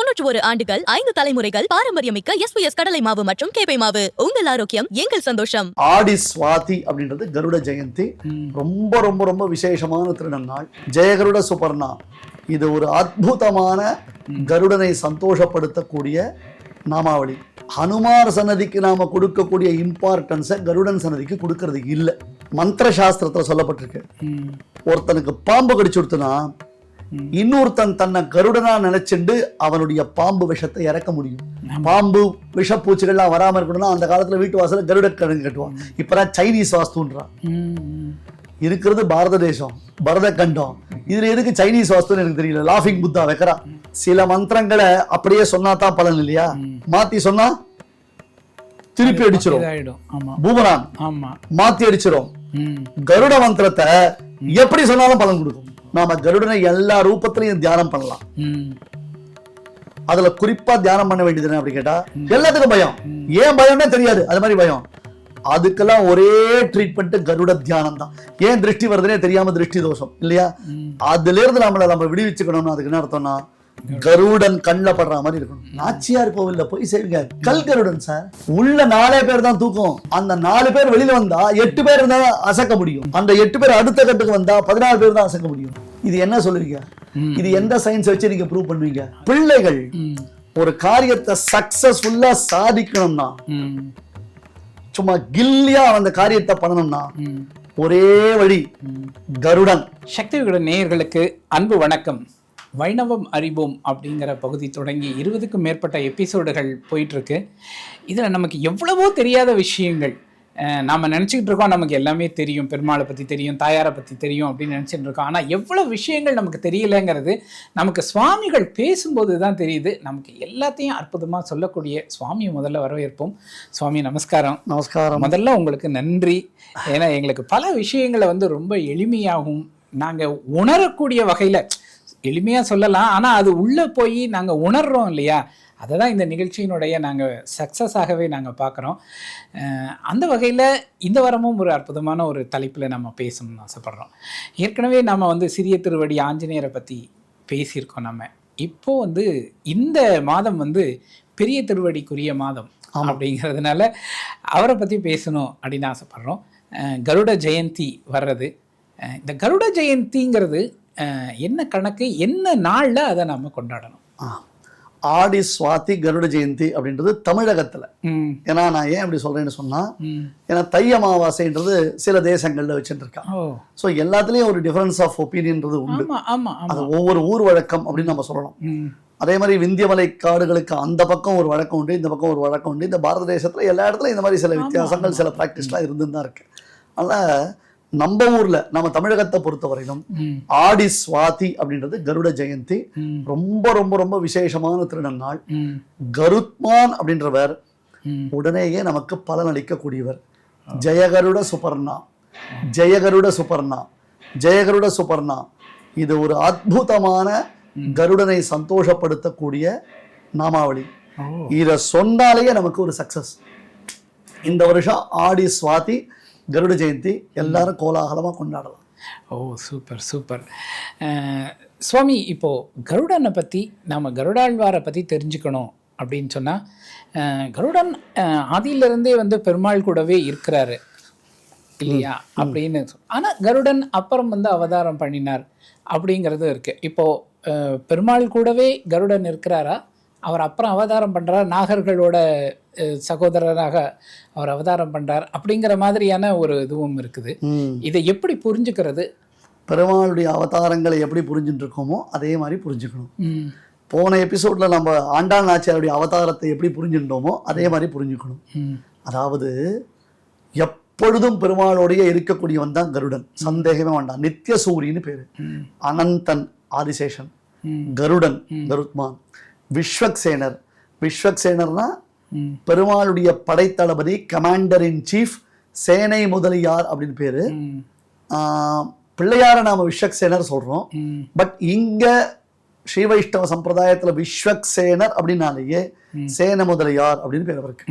தொன்னூற்று ஒரு ஆண்டுகள் ஐந்து தலைமுறைகள் பாரம்பரியமிக்க எஸ்பிஎஸ் கடலை மாவு மற்றும் கேப்பை மாவு. உங்கள் ஆரோக்கியம் எங்கள் சந்தோஷம். ஆடி சுவாதி அப்படின்றது கருட ஜெயந்தி. ரொம்ப ரொம்ப ரொம்ப விசேஷமான திருநன்னாள் ஜெயகருட சுபர்ணா. இது ஒரு அற்புதமான கருடனை சந்தோஷப்படுத்தக்கூடிய நாமாவளி. ஹனுமார் சன்னதிக்கு நாம கொடுக்கக்கூடிய இம்பார்ட்டன்ஸை கருடன் சன்னதிக்கு கொடுக்கறது இல்லை. மந்திர சாஸ்திரத்துல சொல்லப்பட்டிருக்கு ஒருத்தனுக்கு பாம்பு கடிச்சு கொடுத்தனா இன்னொருத்தன் தன்னை கருடனா நினைச்சுண்டு அவனுடைய பாம்பு விஷத்தை இறக்க முடியும். பாம்பு விஷப்பூச்சிகள்லாம் வராம இருக்கணும்னா அந்த காலத்துல வீட்டு வாசல்ல கருட கிழங்கு கட்டுவான். இப்பதான் சைனீஸ் வாஸ்துன்றான். இருக்கிறது பாரத தேசம் பரத கண்டம். இதுல எதுக்கு சைனீஸ் வாஸ்துன்னு எனக்கு தெரியல. லாஃபிங் புத்தா வைக்கிறா சில மந்திரங்களை அப்படியே சொன்னா தான் பலன் இல்லையா? மாத்தி சொன்னா திருப்பி ஆமா. பூமரான். மாத்தி அடிச்சிரும். ம். கருட மந்திரத்தை எப்படி சொன்னாலும் பலன் கொடுக்கும். நாம கருடனை எல்லா ரூபத்திலையும் தியானம் பண்ணலாம். அதுல குறிப்பா தியானம் பண்ண வேண்டியது என்ன அப்படி கேட்டா எல்லாத்துக்கும் பயம். ஏன் பயம்னே தெரியாது. அது மாதிரி பயம். அதுக்கெல்லாம் ஒரே ட்ரீட்மெண்ட் கருட தியானம் தான். ஏன் திருஷ்டி வருதுன்னே தெரியாம திருஷ்டி தோஷம் இல்லையா? அதுல இருந்து நம்மள நம்ம விடுவிச்சுக்கணும்னு அதுக்கு என்ன அர்த்தம்னா கருடன் கண்ணில் படுற மாதிரி இருக்கணும். நாச்சியார் கோவில்ல போய் செய்வீங்க கல் கருடன் சார் உள்ள நாலே பேர் தான் தூக்கும். அந்த நாலு பேர் வெளியில வந்தா எட்டு பேர் இருந்தா தான் அசைக்க முடியும். அந்த எட்டு பேர் அடுத்த கட்டுக்கு வந்தா பதினாறு பேர் தான் அசைக்க முடியும். இது என்ன சொல்லுவீங்க? இது எந்த சயின்ஸ் வச்சு நீங்க ப்ரூவ் பண்ணுவீங்க? பிள்ளைகள் ஒரு காரியத்தை சக்சஸ்ஃபுல்லா சாதிக்கணும்னா சும்மா கில்லியா அந்த காரியத்தை பண்ணணும்னா ஒரே வழி கருடன். சக்தி விகடன் நேயர்களுக்கு அன்பு வணக்கம். வைணவம் அறிவோம் அப்படிங்கிற பகுதி தொடங்கி இருபதுக்கும் மேற்பட்ட எபிசோடுகள் போயிட்டுருக்கு. இதில் நமக்கு எவ்வளவோ தெரியாத விஷயங்கள். நாம நினச்சிக்கிட்டு இருக்கோம் நமக்கு எல்லாமே தெரியும் பெருமாளை பற்றி தெரியும் தாயாரை பற்றி தெரியும் அப்படின்னு நினச்சிட்டு இருக்கோம். ஆனால் எவ்வளோ விஷயங்கள் நமக்கு தெரியலைங்கிறது நமக்கு சுவாமிகள் பேசும்போது தான் தெரியுது. நமக்கு எல்லாத்தையும் அற்புதமாக சொல்லக்கூடிய சுவாமியை முதல்ல வரவேற்போம். சுவாமி நமஸ்காரம். நமஸ்காரம். முதல்ல உங்களுக்கு நன்றி. ஏன்னா எங்களுக்கு பல விஷயங்களை வந்து ரொம்ப எளிமையாகவும் நாங்கள் உணரக்கூடிய வகையில் எளிமையாக சொல்லலாம். ஆனால் அது உள்ளே போய் நாங்கள் உணர்றோம் இல்லையா? அதை தான் இந்த நிகழ்ச்சியினுடைய நாங்கள் சக்ஸஸாகவே நாங்கள் பார்க்குறோம் அந்த வகையில் இந்த வாரமும் ஒரு அற்புதமான ஒரு தலைப்பில் நம்ம பேசணும்னு ஆசைப்பட்றோம். ஏற்கனவே நம்ம வந்து சிறிய திருவடி ஆஞ்சநேயரை பற்றி பேசியிருக்கோம் நம்ம இப்போ வந்து இந்த மாதம் வந்து பெரிய திருவடிக்குரிய மாதம் அப்படிங்கிறதுனால அவரை பற்றி பேசணும் அப்படின்னு ஆசைப்பட்றோம். கருட ஜெயந்தி வர்றது. இந்த கருட ஜெயந்திங்கிறது என்ன கணக்கு என்ன நாளில் அதை நம்ம கொண்டாடணும். ஆடி சுவாதி கருட ஜெயந்தி அப்படின்றது தமிழகத்துல. ஏன்னா நான் ஏன் அப்படி சொல்றேன்னு சொன்னா ம். ஏன்னா தை அமாவாசைன்றது சில தேசங்கள்ல வச்சுட்டு இருக்காங்க ஓ. ஸோ எல்லாத்துலயும் ஒரு டிஃபரன்ஸ் ஆஃப் ஒப்பீனியன்றது உண்டு. அது ஒவ்வொரு ஊர் வழக்கம் அப்படின்னு நம்ம சொல்லலாம் அதே மாதிரி விந்தியமலை காடுகளுக்கு அந்த பக்கம் ஒரு வழக்கம் உண்டு இந்த பக்கம் ஒரு வழக்கம் உண்டு. இந்த பாரத தேசத்துல எல்லா இடத்துலயும் இந்த மாதிரி சில வித்தியாசங்கள் சில ப்ராக்டிஸ்லாம் இருந்துன்னு தான் இருக்கு. அதனால நம்ம ஊர்ல நம்ம தமிழகத்தை பொறுத்தவரையிலும் ஆடி சுவாதி அப்படின்றது கருட ஜெயந்தி. ரொம்ப ரொம்ப ரொம்ப விசேஷமான திருநன்னாள். கருத்மான் அப்படின்றவர் உடனேயே நமக்கு பலன் அளிக்கக்கூடியவர். ஜெயகருட சுபர்ணா. ஜெயகருட சுபர்ணா. ஜெயகருட சுபர்ணா. இது ஒரு அற்புதமான கருடனை சந்தோஷப்படுத்தக்கூடிய நாமாவளி. இதை சொன்னாலேயே நமக்கு ஒரு சக்சஸ் இந்த வருஷம் ஆடி சுவாதி கருட ஜெயந்தி எல்லாரும் கோலாகலமா கொண்டாடலாம். ஓ சூப்பர் சூப்பர் சுவாமி இப்போ கருடனை பற்றி நாம் கருடாழ்வாரை பற்றி தெரிஞ்சுக்கணும் அப்படின்னு சொன்னால் கருடன் ஆதியிலிருந்தே வந்து பெருமாள் கூடவே இருக்கிறாரு. இல்லையா? அப்படின்னு ஆனால் கருடன் அப்புறம் வந்து அவதாரம் பண்ணினார் அப்படிங்கிறது இருக்கு. இப்போ அஹ், பெருமாள் கூடவே கருடன் இருக்கிறாரா? அவர் அப்புறம் அவதாரம் பண்றார்? நாகர்களோட சகோதரராக அவர் அவதாரம் பண்றார் அப்படிங்கிற மாதிரியான ஒரு இதுவும் இருக்குது. இதை எப்படி புரிஞ்சுக்கிறது? பெருமாளுடைய அவதாரங்களை எப்படி புரிஞ்சுட்டு இருக்கோமோ அதே மாதிரி புரிஞ்சுக்கணும். போன எபிசோட்ல நம்ம ஆண்டாள் நாச்சியாருடைய அவதாரத்தை எப்படி புரிஞ்சுட்டோமோ அதே மாதிரி புரிஞ்சுக்கணும். அதாவது எப்பொழுதும் பெருமாளோடைய இருக்கக்கூடியவன் தான் கருடன். சந்தேகமே வேண்டாம். நித்திய சூரியன்னு பேரு. அனந்தன் ஆதிசேஷன். கருடன் கருத்மான். விஸ்வக்சேனர். விஸ்வக்சேனர்னா பெருமாளுடைய படைத்தளபதி கமாண்டர் இன் சீஃப் சேனை முதலியார் அப்படின்னு பேரு. பிள்ளையாரை நாம விஸ்வக்சேனர் சொல்றோம். ம், பட் இங்க ஸ்ரீ வைஷ்ணவ சம்பிரதாயத்துல விஸ்வக்சேனர் அப்படின்னாலேயே சேன முதலியார் அப்படின்னு பேர் அவருக்கு.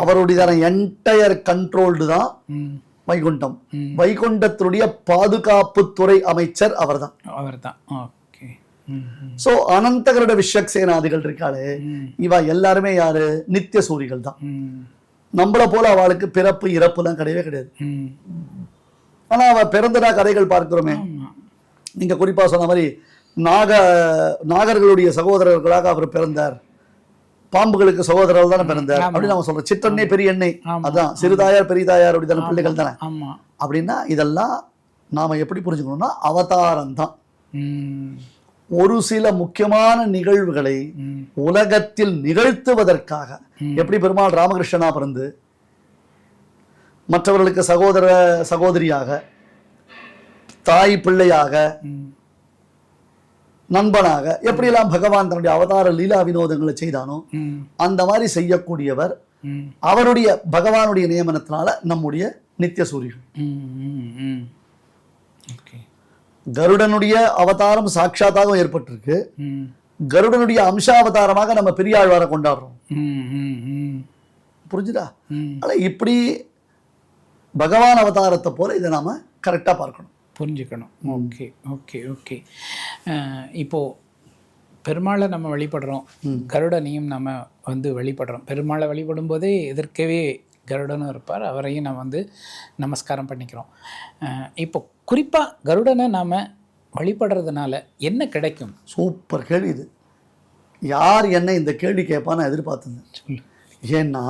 அவருடைய என்டையர் கண்ட்ரோல்டு தான் வைகுண்டம். வைகுண்டத்தினுடைய பாதுகாப்புத்துறை அமைச்சர் அவர்தான். அவர்தான். சோ அனந்தகருட விஸ்வக்சேனாதிகள் இருக்காளே ம். இவ எல்லாருமே யாரு? நித்திய சூரிகள் தான் நம்மள போல அவளுக்கு பிறப்பு இறப்புலாம் கிடையவே கிடையாது. ஆனா அவ பிறந்ததா கதைகள் பார்க்கிறோமே. நீங்க குறிப்பா சொன்ன மாதிரி நாக நாகர்களுடைய சகோதரர்களாக அவர் பிறந்தார். பாம்புகளுக்கு சகோதரர்கள் தானே பிறந்தார். அப்படின்னு நம்ம சொல்றோம் சிற்றன்னை பெரிய எண்ணெய். அதான் சிறுதாயார் பெரியதாயார் அப்படி தானே பிள்ளைகள் தானே. அப்படின்னா இதெல்லாம் நாம எப்படி புரிஞ்சுக்கணும்னா அவதாரம் தான். ஒரு சில முக்கியமான நிகழ்வுகளை உலகத்தில் நிகழ்த்துவதற்காக. எப்படி பெருமாள் ராமகிருஷ்ணனா பிறந்து? மற்றவர்களுக்கு சகோதர சகோதரியாக தாய் பிள்ளையாக நண்பனாக எப்படியெல்லாம் பகவான் தன்னுடைய அவதார லீலா வினோதங்களை செய்தானோ அந்த மாதிரி செய்யக்கூடியவர் அவருடைய பகவானுடைய நியமனத்தினால நம்முடைய நித்திய ஓகே கருடனுடைய அவதாரம் சாட்சாத்தாகவும் ஏற்பட்டிருக்கு. கருடனுடைய அம்சாவதாரமாக நம்ம பெரியாழ்வாரை கொண்டாடுறோம். புரிஞ்சுதா? ம். ஆனா இப்படி பகவான் அவதாரத்தை போல இதை நாம கரெக்டா பார்க்கணும். புரிஞ்சுக்கணும். Okay okay okay. இப்போது பெருமாளை நம்ம வழிபடுறோம். கருடனையும் நம்ம வந்து வழிபடுறோம். பெருமாளை வழிபடும் போதே எதிர்க்கவே கருடனும் இருப்பார். அவரையும் நம்ம வந்து நமஸ்காரம் பண்ணிக்கிறோம். இப்போ குறிப்பாக கருடனை நாம் வழிபடுறதுனால என்ன கிடைக்கும்? சூப்பர் கேள்வி இது. யார் என்ன இந்த கேள்வி கேட்பான்னு எதிர்பார்த்துங்க சொல்லு. ஏன்னா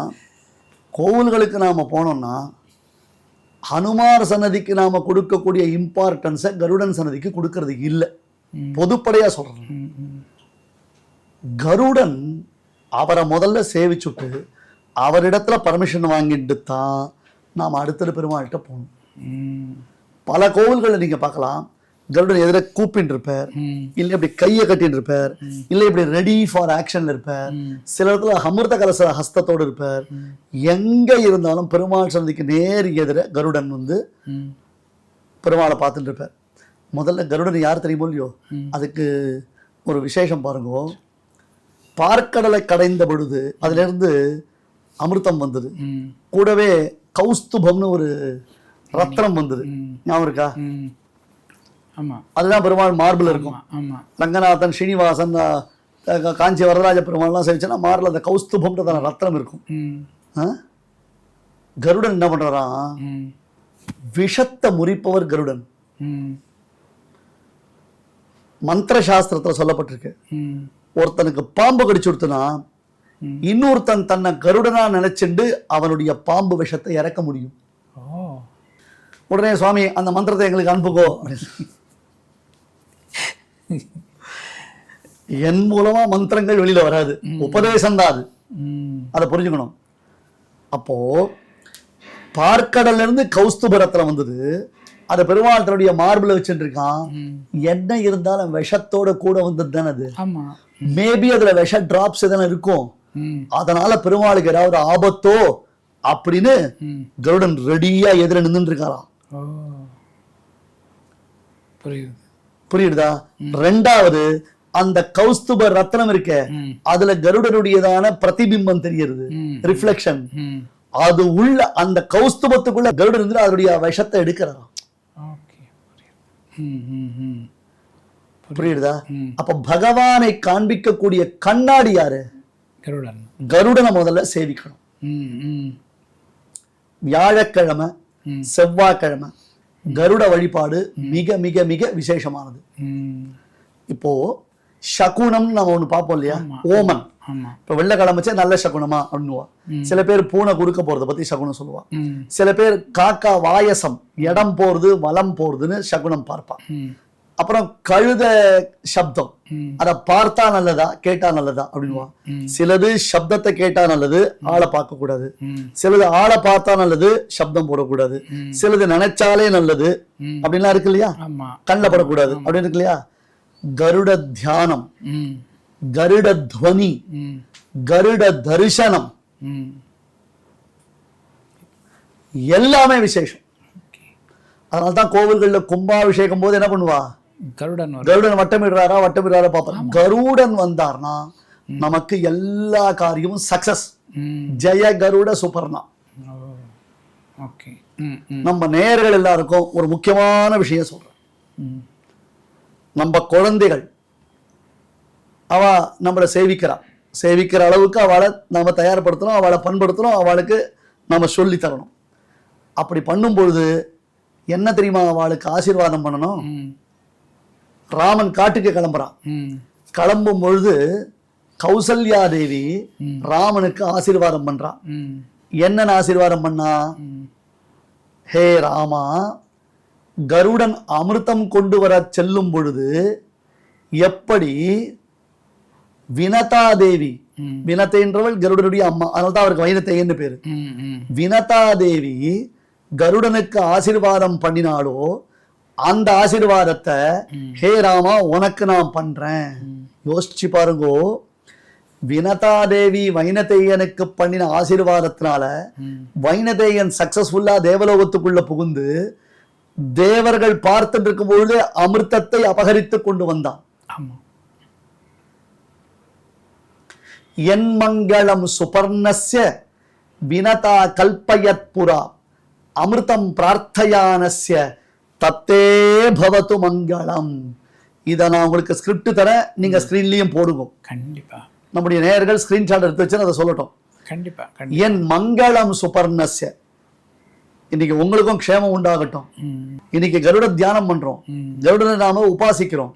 கோவில்களுக்கு நாம் போனோம்னா ஹனுமார் சன்னதிக்கு நாம் கொடுக்கக்கூடிய இம்பார்ட்டன்ஸை கருடன் சன்னதிக்கு கொடுக்கறது இல்லை. பொதுப்படையாக சொல்கிறேன் கருடன் அவரை முதல்ல சேவிச்சுட்டு அவரிடத்துல பர்மிஷன் வாங்கிட்டு தான் நாம் அடுத்தது பெருமாள்கிட்ட போகணும். பல கோவில்களில் நீங்கள் பார்க்கலாம். கருடன் எதிர கூப்பின்னு இருப்பார் இல்லை இப்படி கையை கட்டின்னு இருப்பார் இல்லை இப்படி ரெடி ஃபார் ஆக்ஷன்ல இருப்பார். சில இடத்துல அமிர்த கலச ஹஸ்தத்தோடு இருப்பார். எங்க இருந்தாலும் பெருமாள் சன்னதிக்கு நேர் எதிர கருடன் வந்து பெருமாளை பார்த்துட்டு இருப்பார் முதல்ல கருடன் யார் தெரியுமோ இல்லையோ. அதுக்கு ஒரு விசேஷம் பாருங்க. பார்க்கடலை கடைந்த பொழுது அதிலிருந்து அமிர்தம் வந்தது. கூடவே கௌஸ்துபம்னு ஒரு ரத்னம் வந்தது. ஞாபகம் இருக்கா? அதுதான் பெருமாள் மார்பிள் இருக்கும். ரங்கநாதன் ஸ்ரீனிவாசன் காஞ்சி வரதராஜ பெருமாள்லாம் சேவிச்சோன்னா மாரில் அந்த கௌஸ்துபம்ன்றதான ரத்னம் இருக்கும்? கருடன் என்ன பண்றாராம் ம். விஷத்தை முறிப்பவர் கருடன். மந்திர சாஸ்திரத்துல சொல்லப்பட்டிருக்கு. ஒருத்தனுக்கு பாம்பு கடிச்சு கொடுத்தனா. இன்னொருத்தன் தன்னை கருடனா நினைச்சுண்டு அவனுடைய பாம்பு விஷத்தை இறக்க முடியும். உடனே சுவாமி அந்த மந்திரத்தை எங்களுக்கு அனுப்புகோ. என் மூலமா மந்திரங்கள் வெளியில வராது. உபதேசம் தான் அது. அதை புரிஞ்சுக்கணும். அப்போ பார்க்கடல்ல இருந்து கௌஸ்துபரத்துல வந்தது. அதை பெருமாள் தன்னுடைய மார்பில் ம். என்ன இருந்தாலும் விஷத்தோட கூட வந்தது தானே அது மேபி அதுல விஷ டிராப்ஸ் எதனா இருக்கும். அதனால பெருமாளுக்கு ஏதாவது ஆபத்தோ அப்படின்னு கருடன் ரெடியா எதிர நின்றுட்டு இருக்காராம் புரியுது. புரியுதா? ரெண்டாவது அந்த கௌஸ்துப ரத்னம் இருக்கே அதுல கருடனுடையதான பிரதிபிம்பம் தெரிகிறது. ம். ரிஃப்ளெக்ஷன் அது உள்ள அந்த கௌஸ்துபத்துக்குள்ள கருடன் இருந்து அதனுடைய விஷத்தை எடுக்கிறாராம். புரியுது. அப்ப பகவானை காண்பிக்கக்கூடிய கண்ணாடி யாரு? கருடன். கருடனை முதல்ல சேவிக்கணும். வியாழக்கிழமை. செவ்வாய்க்கிழமை கருட வழிபாடு மிக மிக மிக விசேஷமானது. இப்போ சகுனம்னு நம்ம ஒண்ணு பார்ப்போம் இல்லையா. ஓமன். இப்போ வெள்ளைக்கிழமை வச்சா நல்ல சகுனமா அப்படின்னுவா சில பேர் பூனை குறுக்க போறத பத்தி சகுனம் சொல்லுவா. சில பேர் காக்கா வாயசம் இடம் போறது வலம் போறதுன்னு சகுனம் பார்ப்பா. ம். அப்புறம் கழுத சப்தம். அதை பார்த்தா நல்லதா கேட்டா நல்லதா அப்படின்னுவா ம். சிலது சப்தத்தை கேட்டா நல்லது ஆளை பார்க்க கூடாது சிலது ஆளை பார்த்தா நல்லது சப்தம் போடக்கூடாது. சிலது நினைச்சாலே நல்லது. அப்படின்லாம் இருக்கு இல்லையா? கண்ணில் படக்கூடாது. அப்படின்னு இருக்கு இல்லையா? கருட தியானம். கருட துவனி. கருட தரிசனம். எல்லாமே விசேஷம். அதனால தான் கோவில்கள்ல கும்பாபிஷேகம் போது என்ன பண்ணுவா? கருடன் கருடன் வட்டமிடுறாரா வட்டமிடுறாரா பார்ப்போம் கருடன் வந்தார்னா நமக்கு எல்லா காரியமும் சக்சஸ் ஜெய கருட சுபர்ணா. ஓகே. ம் நம்ம நேயர்கள் எல்லாருக்கும் ஒரு முக்கியமான விஷயம் சொல்றேன். ம். நம்ம குழந்தைகள் அவ நம்மளை சேவிக்கிறா. சேவிக்கிற அளவுக்கு அவளை நம்ம தயார்படுத்தணும் அவளை பண்படுத்தணும் அவளுக்கு நம்ம சொல்லி தரணும். அப்படி பண்ணும் பொழுது என்ன தெரியுமா அவளுக்கு ஆசீர்வாதம் பண்ணணும்? ராமன் காட்டுக்கு கிளம்புறான். கிளம்பும் பொழுது கௌசல்யா தேவி ராமனுக்கு ஆசீர்வாதம் பண்றான். என்னன்னு ஆசீர்வாதம் பண்ணா? ஹே ராமா கருடன் அமிர்தம் கொண்டு வர செல்லும் பொழுது எப்படி வினதா தேவி. வினத்தைன்றவள் கருடனுடைய அம்மா அதனால தான் அவருக்கு வைனத்தையன்னு பேரு. வினதா தேவி கருடனுக்கு ஆசீர்வாதம் பண்ணினாலோ அந்த ஆசீர்வாதத்தை ஹே ராமா உனக்கு நான் பண்றேன். யோசிச்சு பாருங்கோ வினதா தேவி வைனதேயனுக்கு பண்ணின ஆசீர்வாதத்தினால வைனதேயன் சக்சஸ்ஃபுல்லா தேவலோகத்துக்குள்ள புகுந்து தேவர்கள் பார்த்துட்டு இருக்கும் பொழுது அமிர்தத்தை அபகரித்து கொண்டு வந்தான். என் மங்களம் சுபர்ணஸ்ய வினதா கல்பயத் புரா அமிர்தம் பிரார்த்தயானஸ்ய தத்தே பவத்து மங்களம். இதை நான் உங்களுக்கு ஸ்கிரிப்ட் தரேன். நீங்க ஸ்கிரீன்லயும் போடுங்க. கண்டிப்பா. நம்முடைய நேயர்கள் ஸ்கிரீன்ஷாட் எடுத்து வச்சு அதை சொல்லட்டும். கண்டிப்பா என் மங்களம் சுபர்ணஸ்ய. இன்னைக்கு உங்களுக்கும் க்ஷேமம் உண்டாகட்டும். இன்னைக்கு கருட தியானம் பண்றோம். கருடனை நாம உபாசிக்கிறோம்.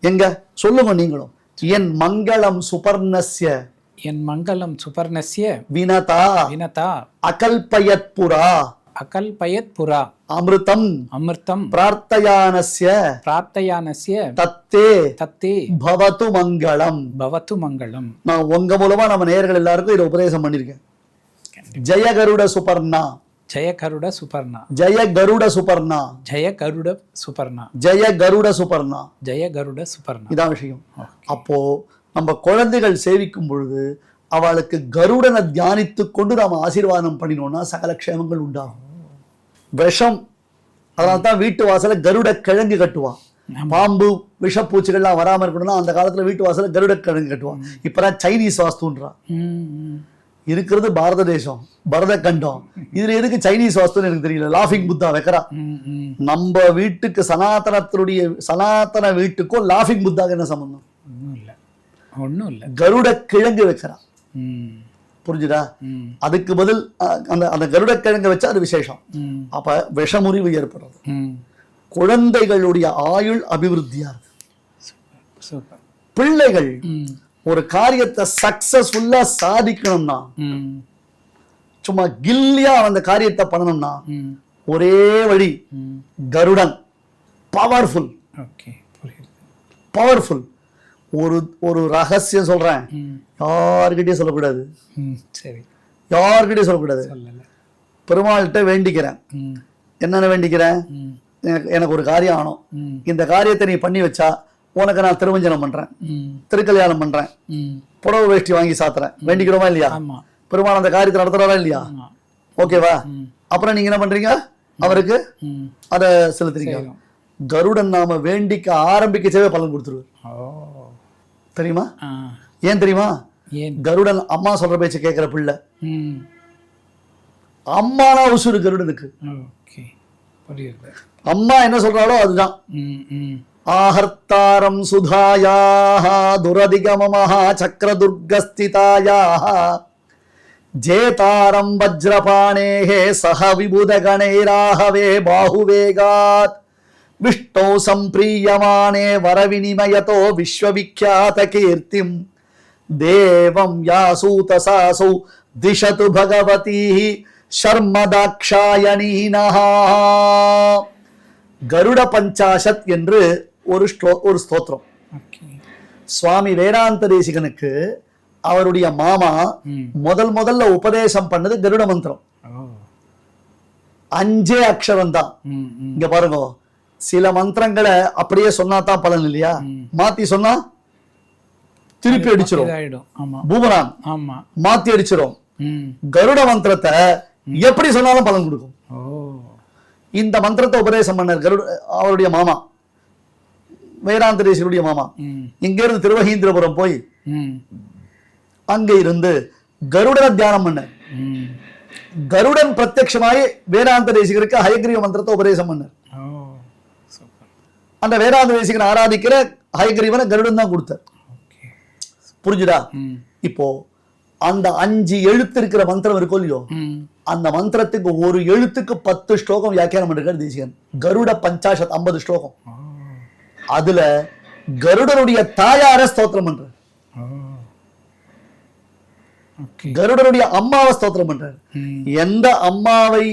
எங்க? சொல்லுங்க நீங்களும். என் மங்களம் சுபர்ணஸ்ய. என் மங்களம் சுபர்ணஸ்ய. வினதா. வினதா. அகல்பயத் புரா அகல்பயத் புரா அமிர்தம். அமிர்தம். பிரார்த்தயானஸ்ய. பிரார்த்தயானஸ்ய. தத்தே. தத்தே. பவத்து மங்களம். பவத்து மங்களம். நான் உங்க மூலமா நம்ம நேயர்கள் எல்லாருக்கும் இதை உபதேசம் பண்ணிருக்கேன் ஜெய கருட சுபர்ணா. ஜெய கருட சுபர்ணா. ஜெய கருட சுபர்ணா. ஜெய கருட சுபர்ணா. ஜெய கருட சுபர்ணா. ஜெய கருட சுபர்ணா. இதான் விஷயம். அப்போ நம்ம குழந்தைகள் சேவிக்கும் பொழுது அவளுக்கு கருடனை தியானித்து கொண்டு நாம ஆசீர்வாதம் பண்ணினோம்னா சகல க்ஷேமங்கள் உண்டாகும். விஷம். அதனால தான் வீட்டு வாசல்ல கருட கிழங்கு கட்டுவான் பாம்பு விஷப்பூச்சிகள்லாம் வராம இருக்கணும்னா அந்த காலத்துல வீட்டு வாசல்ல கருட கிழங்கு கட்டுவான் இப்பதான் சைனீஸ் வாஸ்துன்றான். இருக்கிறது பாரத தேசம் பரத கண்டம். இதுல எதுக்கு சைனீஸ் வாஸ்துன்னு எனக்கு தெரியல. லாஃபிங் புத்தா வைக்கிறா. நம்ம வீட்டுக்கு சனாதனத்தினுடைய சனாதன வீட்டுக்கும் லாஃபிங் புத்தாக்கு என்ன சம்பந்தம்? ஒண்ணும் இல்ல. ஒண்ணும் இல்ல. கருட கிழங்கு வைக்கிறா ம், புரிஞ்சுதா? அதுக்கு பதில் அந்த அந்த கருட கிழங்கு வச்சா அது விசேஷம். அப்ப விஷமுறிவு ஏற்படுறது. குழந்தைகளுடைய ஆயுள் அபிவிருத்தியா இருக்கு. பிள்ளைகள் ஒரு காரியத்தை சக்சஸ்ஃபுல்லா சாதிக்கணும்னா சும்மா கில்லியா அந்த காரியத்தை பண்ணணும்னா ஒரே வழி. கருடன். பவர்ஃபுல் பவர்ஃபுல் ஒரு ஒரு ரகசியம் சொல்றேன். ம், யார்கிட்டயும் சொல்லக்கூடாது. சரி. யார்கிட்டயும் சொல்லக்கூடாது. பெருமாள்கிட்ட வேண்டிக்கிறேன். என்னென்ன வேண்டிக்கிறேன்? எனக்கு ஒரு காரியம் ஆகணும் ம், இந்த காரியத்தை நீ பண்ணி வச்சா உனக்கு நான் திருவஞ்சனம் பண்றேன். திருக்கல்யாணம் பண்றேன். புடவை வேஷ்டி வாங்கி சாத்துறேன். வேண்டிக்கிறோமா இல்லையா? பெருமாள் அந்த காரியத்தை நடத்துறாரா இல்லையா? ஓகேவா? அப்புறம் நீங்க என்ன பண்றீங்க? அவருக்கு. அதை செலுத்துறீங்க. கருடன் நாம வேண்டிக்க ஆரம்பிக்கச்சவே பலன் கொடுத்துருவார். தெரியுமா? ஏன் தெரியுமா? கருடன் அம்மா சொல்ற பேச்சு கேட்கிற பிள்ளை. அம்மானா உசுறு கருடனுக்கு. அம்மா என்ன சொல்றாலோ அதுதான். ஆஹர்த்தாரம் சுதாயா துரதிகமமஹா சக்கர துர்கஸ்திதாயாக ஜேதாரம் வஜ்ரபாணேகே சக விபுதகணைராகவே பாகுவேகாத். విష్ణో సంప్రీయమానే వరవినిమయతో విశ్వవిఖ్యాత కీర్తిం దేవం యాసూత సాసౌ దిశతు భగవతీ சர்மதாட்சாயணீனஹா கருட பஞ்சாசத் என்று ஒரு ஸ்லோ ஒரு ஸ்தோத்திரம். சுவாமி வேதாந்த தேசிகனுக்கு அவருடைய மாமா முதல் முதல்ல உபதேசம் பண்ணது கருட மந்திரம். அஞ்சே அக்ஷரம் தான் இங்க பாருங்க. சில மந்திரங்களை அப்படியே சொன்னா தான் பலன் இல்லையா? மாத்தி சொன்னா திருப்பி ஆமா. பூமரான் ஆமா. மாத்தி அடிச்சிரும். ம். கருட மந்திரத்தை எப்படி சொன்னாலும் பலன் கொடுக்கும். இந்த மந்திரத்தை உபதேசம் பண்ணார் கருட அவருடைய மாமா. வேதாந்த தேசிகருடைய மாமா. ம். இங்க இருந்து திருவகீந்திரபுரம் போய் அங்க இருந்து கருடனை தியானம் பண்ண கருடன் பிரத்யட்சமாயி வேதாந்த தேசிகருக்கு ஹயக்ரீவ மந்திரத்தை உபதேசம் பண்ணார். அந்த வேதாந்த தேசிகனை ஆராதிக்கிற ஹயக்ரீவனை கருடன் தான் கொடுத்தார். ம். இப்போ அந்த அஞ்சு எழுத்து இருக்கிற மந்திரம் இருக்கும் இல்லையோ அந்த மந்திரத்துக்கு ஒரு எழுத்துக்கு பத்து ஸ்லோகம் வியாக்கியானம் பண்ணிருக்காரு தேசிகன். கருட பஞ்சாஷத் ஐம்பது ஸ்லோகம். அதுல கருடனுடைய தாயார ஸ்தோத்திரம் ஓகே. கருடனுடைய அம்மாவை ஸ்தோத்திரம் பண்றாரு. எந்த அம்மாவை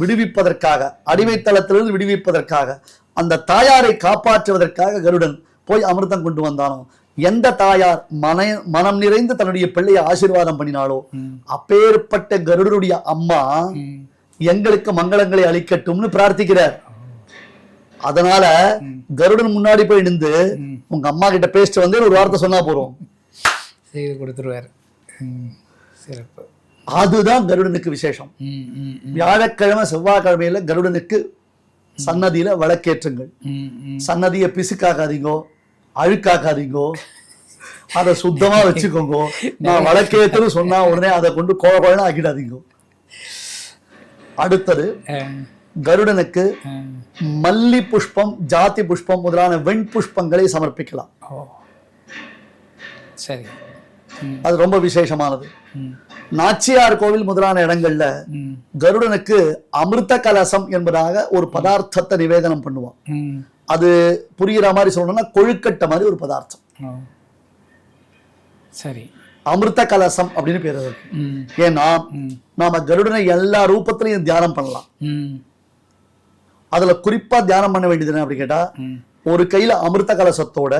விடுவிப்பதற்காக அடிமைத்தளத்திலிருந்து விடுவிப்பதற்காக அந்த தாயாரை காப்பாற்றுவதற்காக கருடன் போய் அமிர்தம் கொண்டு வந்தானோ? எந்த தாயார் மன மனம் நிறைந்து தன்னுடைய பிள்ளையை ஆசீர்வாதம் பண்ணினாலோ அப்பேற்பட்ட கருடனுடைய அம்மா எங்களுக்கு மங்களங்களை அளிக்கட்டும்னு பிரார்த்திக்கிறார். அதனால கருடன் முன்னாடி போய் நின்று. உங்க அம்மா கிட்ட பேசிட்டு வந்து ஒரு வார்த்தை சொன்னா போறோம். செய்து கொடுத்துருவார். சிறப்பு. அதுதான் கருடனுக்கு விசேஷம். வியாழக்கிழமை செவ்வாய்க்கிழமையில கருடனுக்கு சன்னதியில விளக்கேற்றுங்கள் சன்னதியை பிசுக்காக்காதீங்கோ அழுக்காக்காதீங்கோ அதை சுத்தமா வச்சுக்கோங்க. நான் விளக்கேத்துன்னு சொன்னா உடனே அதை கொண்டு கோழ கோழன்னு ஆக்கிடாதீங்க. அடுத்தது கருடனுக்கு மல்லி புஷ்பம் ஜாதி புஷ்பம் முதலான வெண் புஷ்பங்களை சமர்ப்பிக்கலாம் சரி. அது ரொம்ப விசேஷமானது. நாச்சியார் கோவில் முதலான இடங்கள்ல கருடனுக்கு அமிர்த கலசம் என்பதாக ஒரு பதார்த்தத்தை நிவேதனம் பண்ணுவான். அது புரியுற மாதிரி சொல்லணும்னா கொழுக்கட்டை மாதிரி ஒரு பதார்த்தம். சரி. அமிர்த கலசம் அப்படின்னு பேர் இருக்கு ஏன்னா நாம கருடனை எல்லா ரூபத்திலையும் தியானம் பண்ணலாம். அதுல குறிப்பா தியானம் பண்ண வேண்டியது என்ன அப்படி கேட்டா ஒரு கையில அமிர்த கலசத்தோட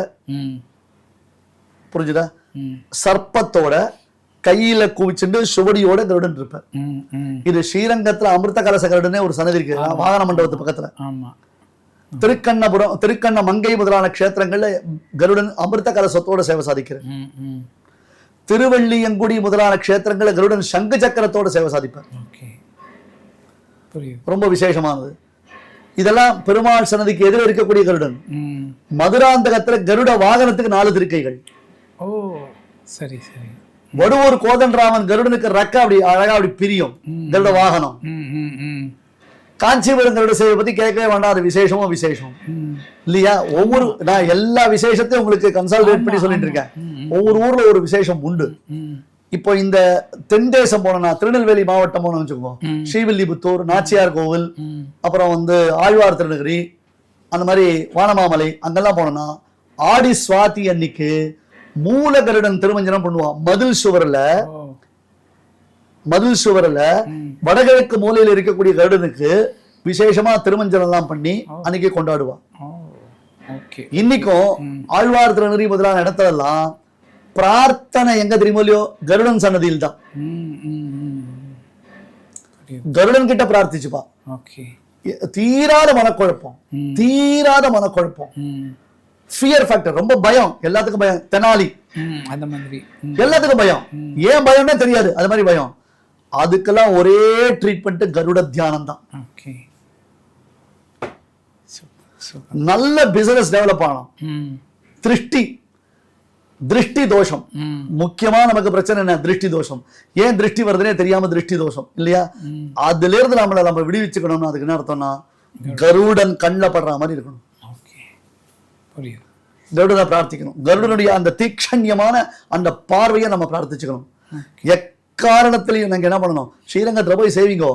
புரிஞ்சுதா? சர்ப்பத்தோட கையில குவிச்சுண்டு சுவடியோட கருடன் இருப்பார் இது ஸ்ரீரங்கத்துல அமிர்த கலச கருடனே ஒரு சன்னதி இருக்கு. வாகன மண்டபத்து பக்கத்துல. திருக்கண்ணபுரம் திருக்கண்ண மங்கை முதலான க்ஷேத்திரங்கள்ல கருடன் அமிர்த கலசத்தோட சேவை சாதிக்கிறார் திருவள்ளியங்குடி முதலான க்ஷேத்திரங்கள்ல கருடன் சங்கு சக்கரத்தோட சேவை சாதிப்பார் ரொம்ப விசேஷமானது. இதெல்லாம் பெருமாள் சன்னதிக்கு எதிர இருக்கக்கூடிய கருடன். மதுராந்தகத்துல கருட வாகனத்துக்கு நாலு திருக்கைகள். ஓ சரி சரி. வடுவூர் கோதண்டராமன் கருடனுக்கு ரக்க அப்படி அழகா அப்படி பிரியும். கருட வாகனம். காஞ்சிபுரம் கருட சேவை பத்தி கேட்கவே வேண்டாம். அது விசேஷமும் விசேஷம் இல்லையா? ஒவ்வொரு நான் எல்லா விசேஷத்தையும் உங்களுக்கு கன்சால்டேட் பண்ணி சொல்லிட்டு இருக்கேன். ஒவ்வொரு ஊர்ல ஒரு விசேஷம் உண்டு. இப்போ இந்த தென் தேசம் போனோம்னா திருநெல்வேலி மாவட்டம் போனோம்னு வச்சுக்கோங்க. ஸ்ரீவில்லிபுத்தூர் நாச்சியார் கோவில் அப்புறம் வந்து ஆழ்வார் திருநகரி அந்த மாதிரி வானமாமலை அங்கெல்லாம் போனோம்னா ஆடி சுவாதி அன்னைக்கு மூலகருடன் திருமஞ்சனம் பண்ணுவான். மதில் சுவர்ல மதில் சுவர்ல வடகிழக்கு மூலையில இருக்கக்கூடிய கருடனுக்கு விசேஷமா திருமஞ்சனம் எல்லாம் பண்ணி அன்னைக்கு கொண்டாடுவான். இன்னைக்கும் ஆழ்வார் திருநகரி முதலான இடத்துல எல்லாம் பிரார்த்தனை எங்க தெரியுமோ இல்லையோ? கருடன் சன்னதியில் தான் கருடன் கிட்ட பிரார்த்திச்சுப்பா தீராத மனக்குழப்பம். தீராத மனக்குழப்பம். ஃபியர் ஃபேக்டர் ரொம்ப பயம். எல்லாத்துக்கும் பயம். தெனாலி. அந்த மாதிரி. எல்லாத்துக்கும் பயம். ஏன் பயம்னே தெரியாது. அது மாதிரி பயம். அதுக்கெல்லாம் ஒரே ட்ரீட்மெண்ட் கருட தியானம் தான் நல்ல பிசினஸ் டெவலப் ஆகணும் திருஷ்டி. திருஷ்டி தோஷம். முக்கியமா நமக்கு பிரச்சனை என்ன? திருஷ்டி தோஷம். ஏன் திருஷ்டி வருதுனே தெரியாம திருஷ்டி தோஷம். இல்லையா. அதுல இருந்து நம்மளை நம்ம விடுவிச்சுக்கணும்னு அதுக்கு என்ன அர்த்தம்னா கருடன் கண்ணில் படுற மாதிரி இருக்கணும். புரியுது. கருடனை பிரார்த்திக்கணும். கருடனுடைய அந்த தீக்ஷண்யமான அந்த பார்வையை நம்ம பிரார்த்திச்சுக்கணும். எக்காரணத்திலையும் நாங்க என்ன பண்ணணும்? ஸ்ரீரங்கத்துல போய் சேவிங்கோ.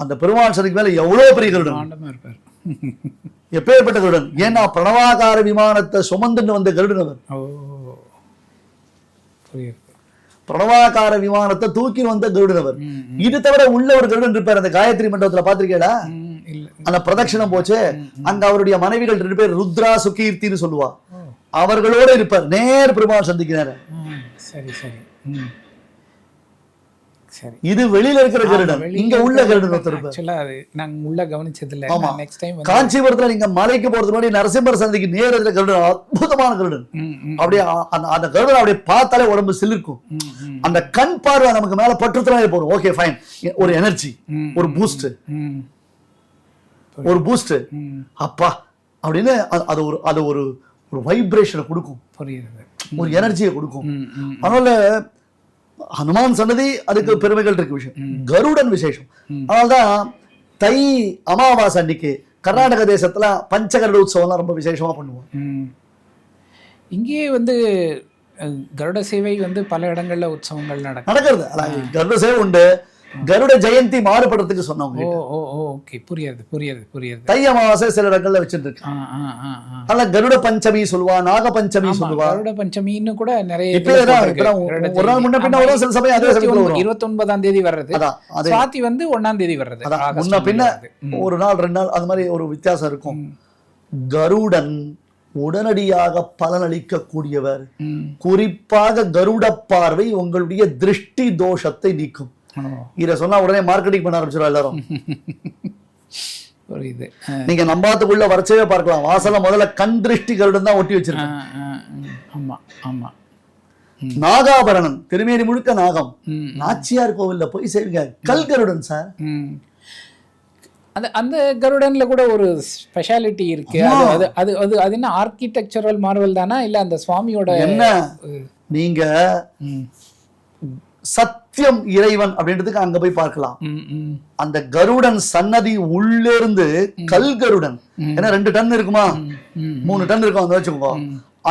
அந்த பெருமாள் சதிக்கு மேல எவ்வளவு பெரிய கருடன். எப்பேற்பட்ட கருடன்? ஏன்னா பிரணவாகார விமானத்தை சுமந்துட்டு வந்த கருடன் அவர். பிரணவாகார விமானத்தை தூக்கி வந்த கருடன் அவர். இது தவிர உள்ள ஒரு கருடன் இருப்பார். அந்த காயத்ரி மண்டபத்துல இல்ல அந்த பிரதட்சணம் போச்சு. அங்க அவருடைய மனைவிகள் ரெண்டு பேர் ருத்ரா சுகீர்த்தின்னு சொல்லுவா அவர்களோட இருப்பார். நேர் பெருமாள் சந்திக்கிறார். சரி சரி. இது வெளியில இருக்கிற கருடன். இங்க உள்ள கருடன் ஒருத்தர் அது நாங்க உள்ள கவனிச்சது இல்ல ஆமா. நெக்ஸ்ட் டைம் காஞ்சிபுரத்துல நீங்க மலைக்கு போறதுக்கு முன்னாடி நரசிம்மர் சந்திக்கு நேர் இருக்கிற கருடன். அற்புதமான கருடன். அப்படியே அந்த அந்த கருடன் அப்படியே பார்த்தாலே உடம்பு சிலிர்க்கும். அந்த கண் பார்வை நமக்கு மேல பற்றுத்தனாலே போறோம் ஓகே ஃபைன் ஒரு எனர்ஜி ஒரு பூஸ்ட் ஒரு பூஸ்ட் அப்பா அப்படின்னு அது- ஒரு அது ஒரு ஒரு வைப்ரேஷனை கொடுக்கும். புரியுது. ஒரு எனர்ஜியை கொடுக்கும். அதனால ஹனுமான் சன்னதி அதுக்கு பெருமைகள் இருக்கு விஷயம். கருடன் விசேஷம். அதனால்தான் தை அமாவாசை அன்னைக்கு கர்நாடக தேசத்துல பஞ்சகருட உற்சவம்லாம் ரொம்ப விசேஷமா பண்ணுவோம். இங்கேயே வந்து கருட சேவை வந்து பல இடங்கள்ல உற்சவங்கள் நடக்கும் நடக்கிறது. கருட சேவை உண்டு. கருட ஜெயந்தி மாறுபடுறதுக்கு சொன்னவங்க ஓகே புரியுது புரியுது புரியுது. தை அமாவாசை சில இடங்கள்ல வச்சுட்டு இருக்கு ஆ ஆ ஆ ஆ. அதனால கருட பஞ்சமி சொல்லுவா நாக பஞ்சமி சொல்லுவா. கருட பஞ்சமின்னு கூட நிறைய ஒரு நாள். முன்ன பின்ன வரும், சில சமயம் அதே வரும். இருபத்தி ஒன்பதாம் தேதி வர்றது. அதான் அது. சுவாதி வந்து ஒண்ணாம் தேதி வர்றது. முன்ன பின்ன. ஒரு நாள் ரெண்டு நாள் அது மாதிரி ஒரு வித்தியாசம் இருக்கும். கருடன் உடனடியாக பலனளிக்க கூடியவர். குறிப்பாக கருட பார்வை உங்களுடைய திருஷ்டி தோஷத்தை நீக்கும். இத சொன்னா உடனே மார்க்கெட்டிங் பண்ண ஆரம்பிச்சிடும் எல்லாரும். புரியுது. நீங்க நம்பாத்துக்குள்ள வரச்சவே பார்க்கலாம். வாசல்ல முதல்ல கண் திருஷ்டி கருடன் தான் ஒட்டி வச்சிருக்கேன். ஆமா ஆமா. நாகாபரணன் திருமேனி முழுக்க நாகம். நாச்சியார் கோவில்ல போய் சேவிங்க. கல் கருடன் சார். அந்த அந்த கருடன்ல கூட ஒரு ஸ்பெஷாலிட்டி இருக்கு. அது அது அது அது என்ன ஆர்கிடெக்சரல் மார்வல் தானா? இல்ல அந்த சுவாமியோட என்ன? நீங்க சத்தியம் இறைவன் அப்படின்றதுக்கு அங்க போய் பார்க்கலாம். அந்த கருடன் சன்னதி உள்ளிருந்து கல் கருடன். ஏன்னா ரெண்டு டன் இருக்குமா. மூணு டன் இருக்கும் அந்த வச்சுக்கோ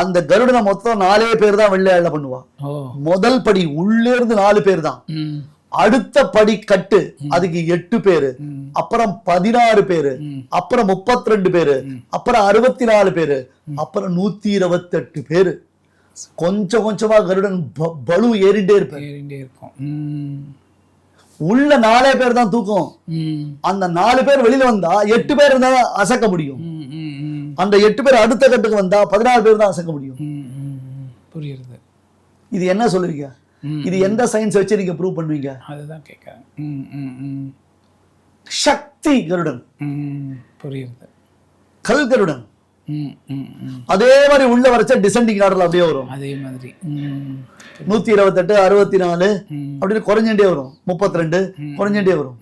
அந்த கருடனை மொத்தம் நாலே பேர் தான் வெள்ளை அள்ள பண்ணுவா. முதல் படி உள்ளே இருந்து நாலு பேர் தான். அடுத்த படி கட்டு அதுக்கு எட்டு பேரு. அப்புறம் பதினாறு பேரு. அப்புறம் முப்பத்தி ரெண்டு பேரு அப்புறம் அறுபத்தி நாலு பேரு. அப்புறம் நூத்தி இருபத்தெட்டு பேரு. கொஞ்சம் கொஞ்சமா கருடன் பலு ஏறிட்டே இருக்கும். ம், உள்ள நாலே பேர் தான் தூக்கம். அந்த நாலு பேர் வெளியில வந்தா எட்டு பேர் இருந்தா அசைக்க முடியும். அந்த எட்டு பேர் அடுத்த கட்டுக்கு வந்தா பதினாறு பேர் தான் அசைக்க முடியும். புரியுது இது என்ன சொல்லுவீங்க. இது எந்த சயின்ஸ் வச்சு நீங்க ப்ரூவ் பண்ணுவீங்க? அதுதான் ம் சக்தி கருடன். புரியுது கல் கருடன். அதே மாதிரி உள்ள வரைச்ச டிசெண்டிங் ஆர்டர்ல அப்படியே வரும். அதே மாதிரி. நூத்தி இருபத்தெட்டு அறுபத்தி நாலு அப்படின்னு குறைஞ்சுட்டே வரும். முப்பத்தி ரெண்டு குறைஞ்சுட்டே வரும்.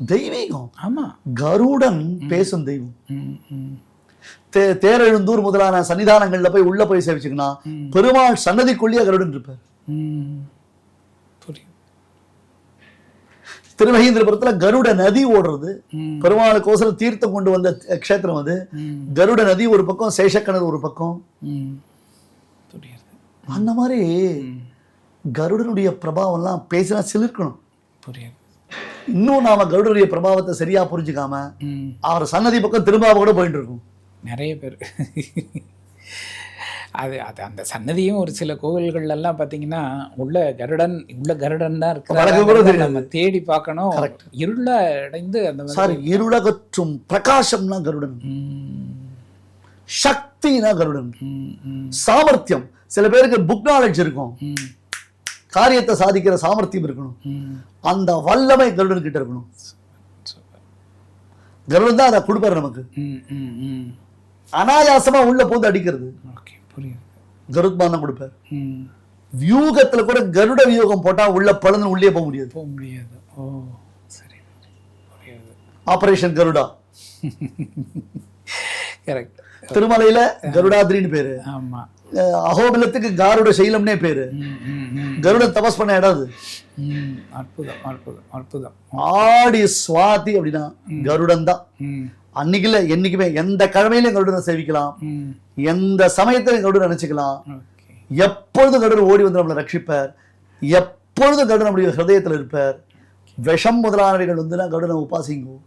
தெய்வீகம். ஆமா. கருடன் பேசும் தெய்வம். தேரெழுந்தூர் முதலான சன்னிதானங்கள்ல போய் உள்ள போய் சேவிச்சுக்கனா பெருமாள் சன்னதிக்குள்ளேயே கருடன் இருப்பார் ம் புரியுது திருமகேந்திரபுரத்துல கருட நதி ஓடுறது. பெருமாளுக்கோசரம் தீர்த்தம் கொண்டு வந்த க்ஷேத்திரம் அது. கருட நதி ஒரு பக்கம் சேஷக்கிணறு ஒரு பக்கம். அந்த மாதிரி கருடனுடைய பிரபாவம்லாம் பேசினா சிலிர்க்கணும். புரியுது. இன்னும் நாம கருடனுடைய பிரபாவத்தை சரியா புரிஞ்சுக்காம அவர் சன்னதி பக்கம் திரும்ப கூட போயிட்டு இருக்கும். நிறைய பேர். அது அது அந்த சன்னதியும் ஒரு சில கோவில்கள் எல்லாம் பார்த்தீங்கன்னா உள்ள கருடன் உள்ள கருடன் தான் தெரியாது. நம்ம தேடி பார்க்கணும். இருள அடைந்து அந்த சார் இருளகற்றும் பிரகாசம்னா கருடன். சக்தினா கருடன். சாமர்த்தியம். சில பேருக்கு புக் நாலேஜ் இருக்கும். காரியத்தை சாதிக்கிற சாமர்த்தியம் இருக்கணும். அந்த வல்லமை கருடன் கிட்ட இருக்கணும். கருடன் தான் அதை கொடுப்பாரு நமக்கு. அனாயாசமா உள்ள போந்து அடிக்கிறது. புரியுது. கருத்மான் தான் கொடுப்பார். ம். வியூகத்துல கூட கருட வியூகம் போட்டா உள்ள பழுந்து உள்ளே போக முடியாது. போக முடியாது. ஓ சரி. ஆபரேஷன் கருடா. கரெக்ட் திருமலையில கருடாதிரின்னு பேரு. ஆமா. அஹ் அகோபிலத்துக்கு காருட சைலம்னே பேரு. கருடன் தபஸ் பண்ண இடம் அது. ம். அற்புதம் அற்புதம் அற்புதம். ஆடி சுவாதி அப்படின்னா கருடன் தான் ம் அன்னைக்கு இல்ல என்னைக்குமே எந்த கிழமையிலும் கருடனை சேவிக்கலாம்? எந்த சமயத்திலும் கருடன் நினைச்சுக்கலாம்? எப்பொழுதும் கருடன் ஓடி வந்து நம்மளை ரட்சிப்பார்? எப்பொழுதும் கருடன் நம்முடைய ஹிருதயத்தில் இருப்பார்? விஷம் முதலானவைகள் வந்து கருடனை உபாசிங்கோ?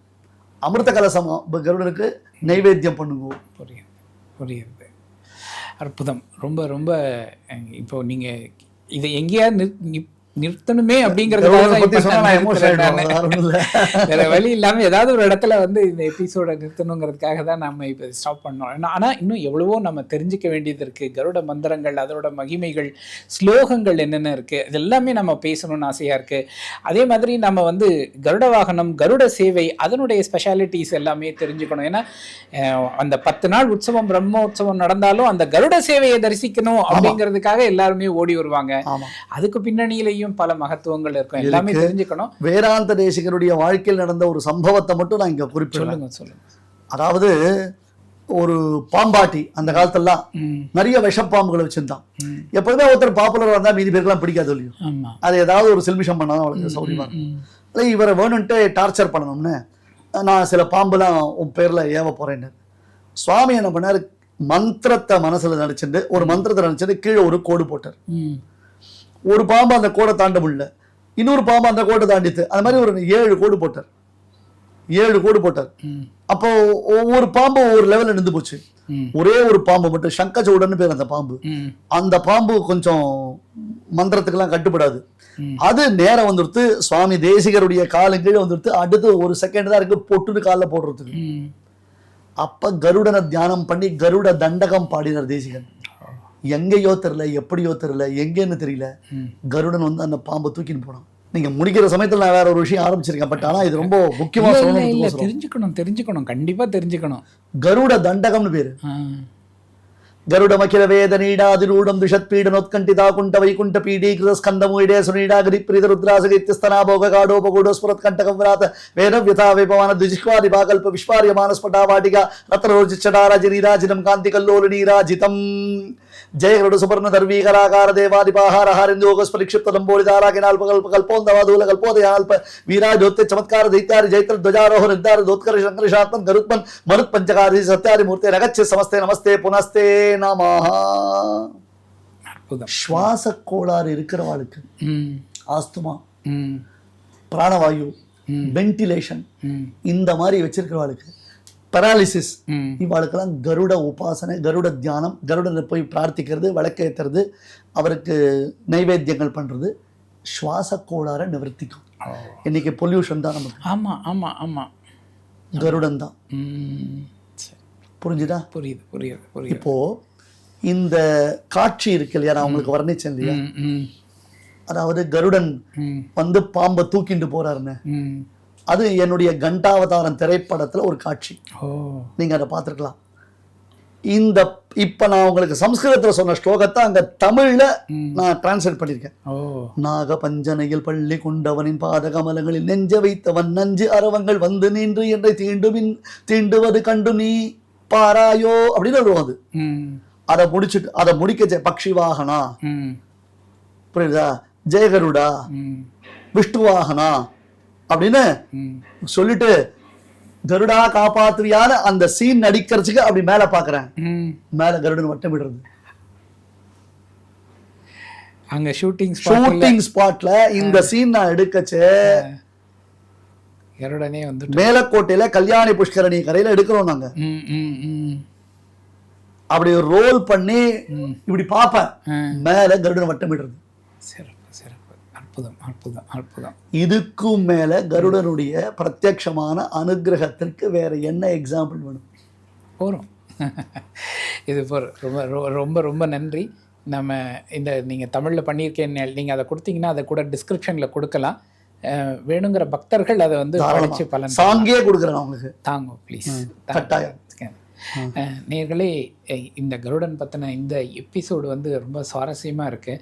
அமிர்த கலசம் கருடனுக்கு நைவேத்தியம் பண்ணுங்க? புரியுது. புரியுது. அற்புதம். ரொம்ப ரொம்ப இப்போ நீங்க இதை எங்கேயாவது நிற்- நிறுத்தணுமே அப்படிங்கறதுக்காக நானு. வேற வழி இல்லாம ஏதாவது ஒரு இடத்துல வந்து இந்த எபிசோட நிறுத்தணுங்கிறதுக்காக தான் நம்ம இப்போ ஸ்டாப் பண்ணோம். ஆனா- இன்னும் எவ்வளவோ நம்ம தெரிஞ்சுக்க வேண்டியது இருக்கு. கருட மந்திரங்கள் அதோட மகிமைகள் ஸ்லோகங்கள் என்னென்ன இருக்கு இது எல்லாமே நம்ம பேசணும்னு ஆசையா இருக்கு. அதே மாதிரி நம்ம வந்து கருட வாகனம் கருட சேவை அதனுடைய ஸ்பெஷாலிட்டிஸ் எல்லாமே தெரிஞ்சுக்கணும். ஏன்னா அந்த பத்து நாள் உற்சவம் பிரம்மோற்சவம் நடந்தாலும் அந்த கருட சேவையை தரிசிக்கணும் அப்படிங்கிறதுக்காக எல்லாருமே ஓடி வருவாங்க. அதுக்கு பின்னணியிலையும் பல மகத்துவங்கள் இருக்கும். எல்லாமே தெரிஞ்சுக்கணும். வேதாந்த தேசிகருடைய வாழ்க்கையில் நடந்த ஒரு சம்பவத்தை மட்டும் நான் இங்க குறிப்பிடுறேன். சொல்லுங்க அதாவது ஒரு பாம்பாட்டி அந்த காலத்துலலாம் நிறைய விஷப்பாம்புகளை வச்சிருந்தான். ம். எப்போதுமே ஒருத்தர் பாப்புலர் வந்தா மீதி பேருக்குலாம் பிடிக்காது இல்லையோ? ஆமா. அது ஏதாவது ஒரு சில்மிஷம் பண்ணா அவளுக்கு சௌரியமா இல்லை இவரை வேணும்ட்டு டார்ச்சர் பண்ணணும்னு நான் சில பாம்புலாம் உன் பேர்ல ஏவ போறேன்னு. சுவாமி என்ன பண்ணாரு? மந்திரத்தை மனசுல நினைச்சிட்டு ஒரு மந்திரத்தை நினைச்சிட்டு கீழே ஒரு கோடு போட்டார். ஒரு பாம்பு அந்த கோடை தாண்ட முடியல. இன்னொரு பாம்பு அந்த கோட்டை தாண்டித்து அது மாதிரி ஒரு ஏழு கோடு போட்டார். ஏழு கோடு போட்டார். அப்போ ஒவ்வொரு பாம்பு ஒவ்வொரு லெவல்ல நின்று போச்சு. ஒரே ஒரு பாம்பு மட்டும் சங்கச்சூடன்னு பேர் அந்த பாம்பு. அந்த பாம்பு கொஞ்சம் மந்திரத்துக்கெல்லாம் கட்டுப்படாது. அது நேரம் வந்துடுத்து சுவாமி தேசிகருடைய காலு கீழே வந்துடுத்து அடுத்து ஒரு செகண்ட் தான் இருக்கு பொட்டுன்னு காலில் போடுறதுக்கு. அப்ப கருடனை தியானம் பண்ணி கருட தண்டகம் பாடினார் தேசிகன். எங்கேயோ தெரில எப்படியோ தெரில எங்கேன்னு தெரியல. கருடன் வந்து அந்த பாம்பை தூக்கின்னு போனான். நீங்க முடிக்கிற சமயத்துல நான் வேற ஒரு விஷயம் ஆரம்பிச்சிருக்கேன் பட் ஆனா இது ரொம்ப முக்கியமாக சொல்லணும் தெரிஞ்சுக்கணும் தெரிஞ்சுக்கணும் கண்டிப்பா தெரிஞ்சுக்கணும். கருட தண்டகம்னு பேர். கருடமகில வேத நீடாதிரூடம் துஷத் பீடனோத்கண்டிதா குண்ட வைகுண்ட பீடீகிருத ஸ்கந்தமூடே சுனீடா கிரிப்ரீத ருத்ராசகித்யஸ்தனா போக காடோபகூடோஸ்புரத் கண்டகம் விராத வேத வியதா வைபவான துஜிஷ்வாதி பாகல்ப விஸ்வாரிய மானஸ்பட்டா வாடிகா ரத்னரோஜிச்சடாராஜினீராஜினம் காந்தி கல்லோலினீராஜிதம் కల్లోలు నీరాజితం జయ గరుడ సుపర్ణ దర్వీకరాకార దేవాదిపాహార హారిందోగస్పరిక్షిప్త లంబోడిదారాకి నాల్ప కల్ప కల్పోందవాదూల కల్పోదయాల్ప వీరాజోత్య చమత్కార దైత్యారి జైత్ర ధ్వజారోహ నిర్ధార దోత్కర శంకరిషాత్మన్ గరుత్మన్ మరుత్ పంచకారి సత్యాది మూర్తే నగచ్చ సమస్తే నమస్తే పునస్తే நமஹ அற்புதம் சுவாச கோளாறு இருக்கிறவாளுக்கு ம் ஆஸ்துமா ம் பிராணவாயு ம். வென்டிலேஷன் ம் இந்த மாதிரி வச்சிருக்கிறவாளுக்கு பெராலிசிஸ் ம் இவாளுக்கெல்லாம் கருட உபாசனை கருட தியானம் கருடனை போய் பிரார்த்திக்கிறது விளக்கேற்றுறது அவருக்கு நைவேத்தியங்கள் பண்றது சுவாச கோளாறை நிவர்த்திக்கும். இன்னைக்கு பொல்யூஷன் தான் நமக்கு. ஆமா ஆமா ஆமா. கருடன் தான். புரிஞ்சுதா? புரியுது புரியுது புரியுது. இப்போ இந்த காட்சி இருக்கு இல்லையா? நான் உங்களுக்கு வர்ணிச்சேன் இல்லையா? அதாவது கருடன் வந்து பாம்பை தூக்கிட்டு போறாருன்னு. அது என்னுடைய கண்டாவதாரம் திரைப்படத்துல ஒரு காட்சி. ஓ. நீங்க அதை பார்த்துருக்கலாம். இந்த இப்ப நான் உங்களுக்கு சம்ஸ்கிருதத்துல சொன்ன ஸ்லோகத்தை அங்க தமிழ்ல. நான் டிரான்ஸ்லேட் பண்ணியிருக்கேன் ஓ. நாக பஞ்சனையில் பள்ளி கொண்டவனின் பாதகமலங்களில் நெஞ்ச வைத்தவன் நஞ்சு அரவங்கள் வந்து நின்று என்னை தீண்டுமின் தீண்டுவது கண்டு நீ பாராயோ அப்படின்னு வரும் அது. அதை முடிச்சுட்டு அதை முடிக்க பக்ஷி வாகனா ம். புரியுதா? ஜெயகருடா? ம். விஷ்ணு வாகனா அப்படின்னு சொல்லிட்டு கருடா காப்பாத்துவியான அந்த சீன் நடிக்கிறதுக்கு அப்படி மேல பாக்குறேன். மேல கருடன் வட்டம் விடுறது. அங்க ஷூட்டிங் ஷூட்டிங் ஸ்பாட்ல இந்த சீன் நான் எடுக்கச்சு. கருடனே வந்துட்டு மேலக்கோட்டையில கல்யாணி புஷ்கரணி கரையில எடுக்கிறோம் நாங்க. அப்படி ரோல் பண்ணி. இப்படி பார்ப்பேன். ஆ. மேல கருடன் வட்டம் விடுறது. சிறப்பு சிறப்பு. அற்புதம் அற்புதம் அற்புதம். இதுக்கும் மேல கருடனுடைய பிரத்யக்ஷமான அனுகிரகத்திற்கு வேற என்ன எக்ஸாம்பிள் வேணும்? போகிறோம் இது போகிற ரொம்ப ரொம்ப ரொம்ப நன்றி. நம்ம இந்த நீங்கள் தமிழில் பண்ணியிருக்கேன் நீங்கள் அதை கொடுத்தீங்கன்னா அதை கூட டிஸ்கிரிப்ஷனில் கொடுக்கலாம். வேணுங்கிற பக்தர்கள் அதை வந்து படிச்சு பலன் சாங்கே கொடுக்குறேன் நான் உங்களுக்கு தாங்க. ப்ளீஸ் கட்டாயம். நேர்களே இந்த கருடன் பற்றின இந்த எபிசோடு வந்து ரொம்ப சுவாரஸ்யமாக இருக்குது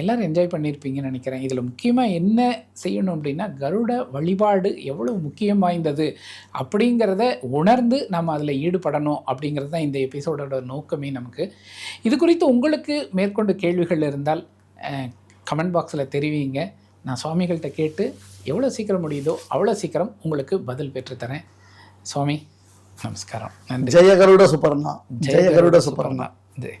எல்லாரும் என்ஜாய் பண்ணியிருப்பீங்கன்னு நினைக்கிறேன். இதில் முக்கியமாக என்ன செய்யணும் அப்படின்னா கருட வழிபாடு எவ்வளோ முக்கியம் வாய்ந்தது அப்படிங்கிறத உணர்ந்து நம்ம அதில் ஈடுபடணும் அப்படிங்கிறது தான் இந்த எபிசோடோட நோக்கமே நமக்கு. இது குறித்து உங்களுக்கு மேற்கொண்டு கேள்விகள் இருந்தால் கமெண்ட் பாக்ஸில் தெரிவிங்க. நான் சுவாமிகள்கிட்ட கேட்டு எவ்வளோ சீக்கிரம் முடியுதோ அவ்வளோ சீக்கிரம் உங்களுக்கு பதில் பெற்றுத்தரேன் சுவாமி நமஸ்காரம். நன்றி. ஜெய கருட சுப்பர்ணா ஜெய கருட சுப்பர்ணா. ஜெய்.